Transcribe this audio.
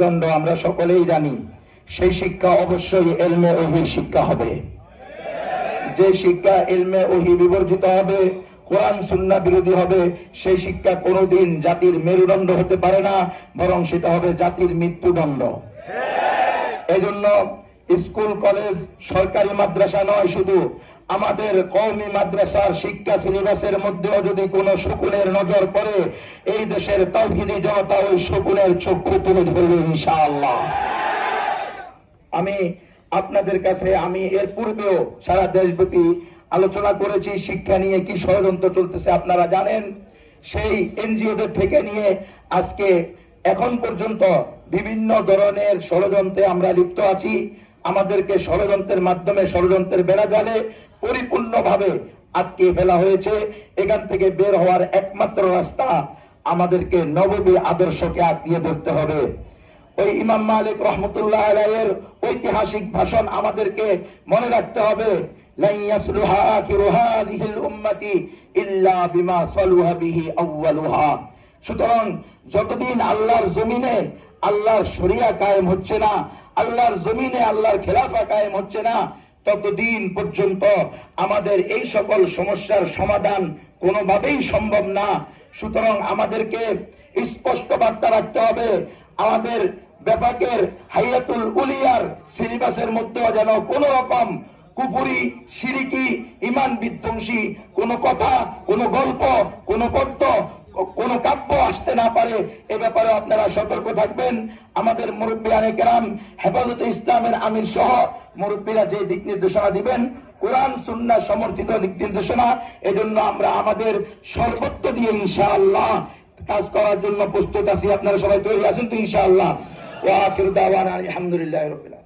দণ্ড আমরা সকলেই জানি সেই শিক্ষা অবশ্যই এলমে ওহির শিক্ষা হবে। যে শিক্ষা এলমে ওহি বিবর্জিত হবে কোরআন সুন্না বিরোধী হবে সেই শিক্ষা কোনোদিন জাতির মেরুদণ্ড হতে পারে না বরং সেটা হবে জাতির মৃত্যুদণ্ড। এই জন্য স্কুল কলেজ সরকারি মাদ্রাসা নয় শুধু আমাদের কওমি মাদ্রাসার শিক্ষা সিলেবাসের মধ্যেও যদি কোনো শকুনের নজর পড়ে, এই দেশের তৌহিদি জনতা ওই শকুনের চক্ষু তুলে ধরবে ইনশাআল্লাহ। আমি আপনাদের কাছে, আমি এর পূর্বেও সারা দেশব্যাপী আলোচনা করেছি, শিক্ষা নিয়ে কি ষড়যন্ত্র চলতেছে আপনারা জানেন। সেই এনজিওদের থেকে নিয়ে আজকে এখন পর্যন্ত বিভিন্ন ধরনের ষড়যন্ত্রে আমরা লিপ্ত আছি। আমাদেরকে ষড়যন্ত্রের মাধ্যমে ষড়যন্ত্রের বেড়া জালে পরিপূর্ণভাবে আটকে ফেলা হয়েছে। এখান থেকে বের হওয়ার একমাত্র রাস্তা আমাদেরকে নববী আদর্শকে আঁকিয়ে ধরতে হবে। ওই ইমাম মালিক রহমতুল্লাহ আলাইয়ের ঐতিহাসিক ভাষণ আমাদেরকে মনে রাখতে হবে। সুতরাং যতদিন আল্লাহর জমিনে আল্লাহর শরিয়া কায়েম হচ্ছে না আল্লাহর জমিনে আল্লাহর খেলাফা কায়েম হচ্ছে না, ততদিন পর্যন্ত আমাদের এই সকল সমস্যার সমাধান কোনোভাবেই সম্ভব না। সুতরাং আমাদেরকে স্পষ্ট বার্তা রাখতে হবে, আমাদের ব্যাপকের হাইয়াতুল উলিয়ার সিলেবাসের মধ্যেও যেন কোন রকম কুপুরি সিরিকি, ইমান বিধ্বংসী কোন কথা, কোন গল্প, কোন পদ্য না পারে, এ ব্যাপারে আপনারা সতর্ক থাকবেন। আমাদের মুরব্বী কেরাম হেফাজত ইসলামের আমির সহ মুরব্বীরা যে দিক নির্দেশনা দিবেন, কোরআন সুন্না সমর্থিত দিক নির্দেশনা, এজন্য আমরা আমাদের সর্বত্র দিয়ে ইনশাআল্লাহ কাজ করার জন্য প্রস্তুত আছি। আপনারা সবাই তৈরি আছেন তো ইনশাআল্লাহ। আলহামদুলিল্লাহ রাব্বিল আলামিন।